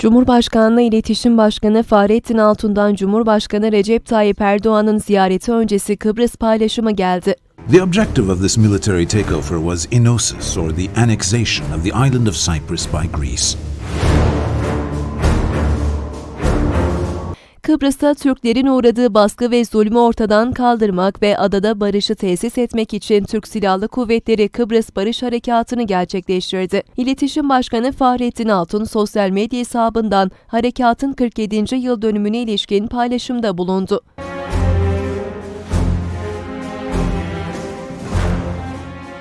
Cumhurbaşkanlığı İletişim Başkanı Fahrettin Altun'dan Cumhurbaşkanı Recep Tayyip Erdoğan'ın ziyareti öncesi Kıbrıs paylaşımı geldi. The objective of this military takeover was enosis, or the annexation of the island of Cyprus by Greece. Kıbrıs'ta Türklerin uğradığı baskı ve zulmü ortadan kaldırmak ve adada barışı tesis etmek için Türk Silahlı Kuvvetleri Kıbrıs Barış Harekatı'nı gerçekleştirdi. İletişim Başkanı Fahrettin Altun sosyal medya hesabından harekatın 47. yıl dönümüne ilişkin paylaşımda bulundu.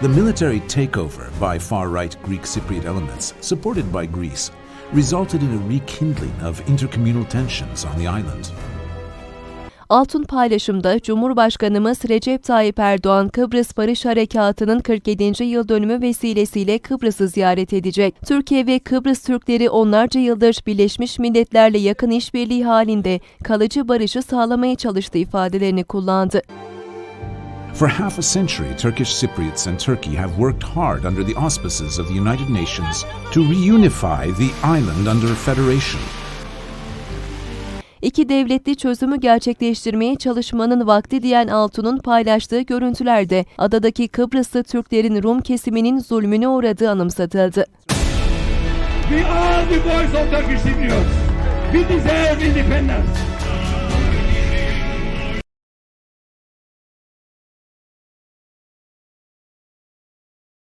The military takeover by far-right Greek Cypriot elements, supported by Greece, resulted in a rekindling of intercommunal tensions on the island. Altun paylaşımda Cumhurbaşkanımız Recep Tayyip Erdoğan Kıbrıs Barış Harekatı'nın 47. yıl dönümü vesilesiyle Kıbrıs'ı ziyaret edecek. Türkiye ve Kıbrıs Türkleri onlarca yıldır Birleşmiş Milletler'le yakın işbirliği halinde kalıcı barışı sağlamaya çalıştığı ifadelerini kullandı. For half a century, Turkish Cypriots and Turkey have worked hard under the auspices of the United Nations to reunify the island under federation. İki devletli çözümü gerçekleştirmeye çalışmanın vakti diyen Altun'un paylaştığı görüntülerde adadaki Kıbrıslı Türklerin Rum kesiminin zulmüne uğradığı anımsatıldı. We are the voice of Turkish Cypriots. We deserve independence.